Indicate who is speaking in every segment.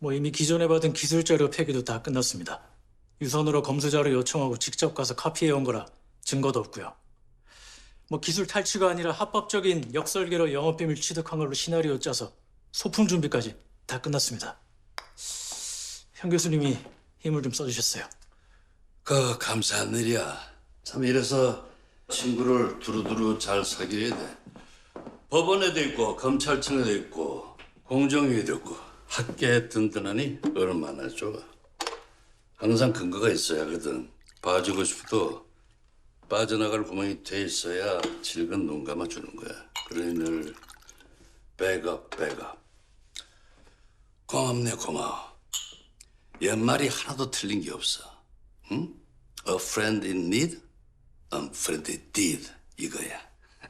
Speaker 1: 뭐 이미 기존에 받은 기술 자료 폐기도 다 끝났습니다. 유선으로 검수 자료 요청하고 직접 가서 카피해 온 거라 증거도 없고요. 뭐 기술 탈취가 아니라 합법적인 역설계로 영업 비밀 취득한 걸로 시나리오 짜서 소품 준비까지 다 끝났습니다. 현 교수님이 힘을 좀 써주셨어요.
Speaker 2: 그 감사한 일이야. 참 이래서 친구를 두루두루 잘 사귀어야 돼. 법원에도 있고 검찰청에도 있고 공정위에도 있고 학계에 든든하니 얼마나 좋아. 항상 근거가 있어야 하거든. 봐주고 싶어도 빠져나갈 구멍이 돼 있어야 질근 눈 감아주는 거야. 그러니 늘 백업 백업. 고맙네 고마워. 옛말이 하나도 틀린 게 없어. 응? A friend in need, a friend indeed 이거야.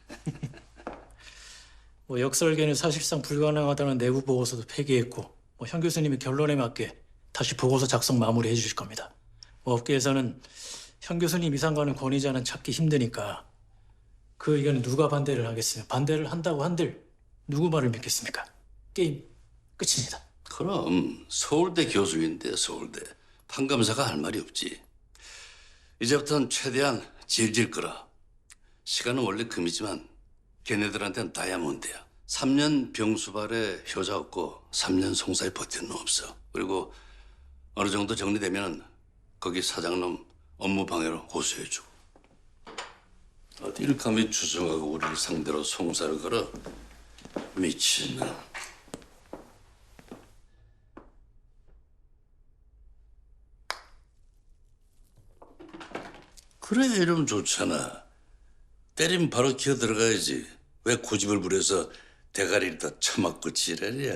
Speaker 1: 뭐 역설계는 사실상 불가능하다는 내부 보고서도 폐기했고 뭐 현 교수님이 결론에 맞게 다시 보고서 작성 마무리해 주실 겁니다. 뭐 업계에서는 현 교수님 이상과는 권위자는 찾기 힘드니까 그 의견에 누가 반대를 하겠으며 반대를 한다고 한들 누구 말을 믿겠습니까? 게임 끝입니다.
Speaker 2: 그럼 서울대 교수인데 서울대 판검사가 할 말이 없지. 이제부터는 최대한 질질 끌어. 시간은 원래 금이지만 걔네들한테는 다이아몬드야. 3년 병수발에 효자 없고 3년 송사에 버티는 놈 없어. 그리고 어느 정도 정리되면 거기 사장놈 업무 방해로 고소해주고. 어디를 감히 주정하고 우리를 상대로 송사를 걸어? 미친놈. 그래 이러면 좋잖아. 때리면 바로 기어 들어가야지. 왜 고집을 부려서 대가리를 더 처먹고 지랄이야.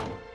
Speaker 2: Thank you.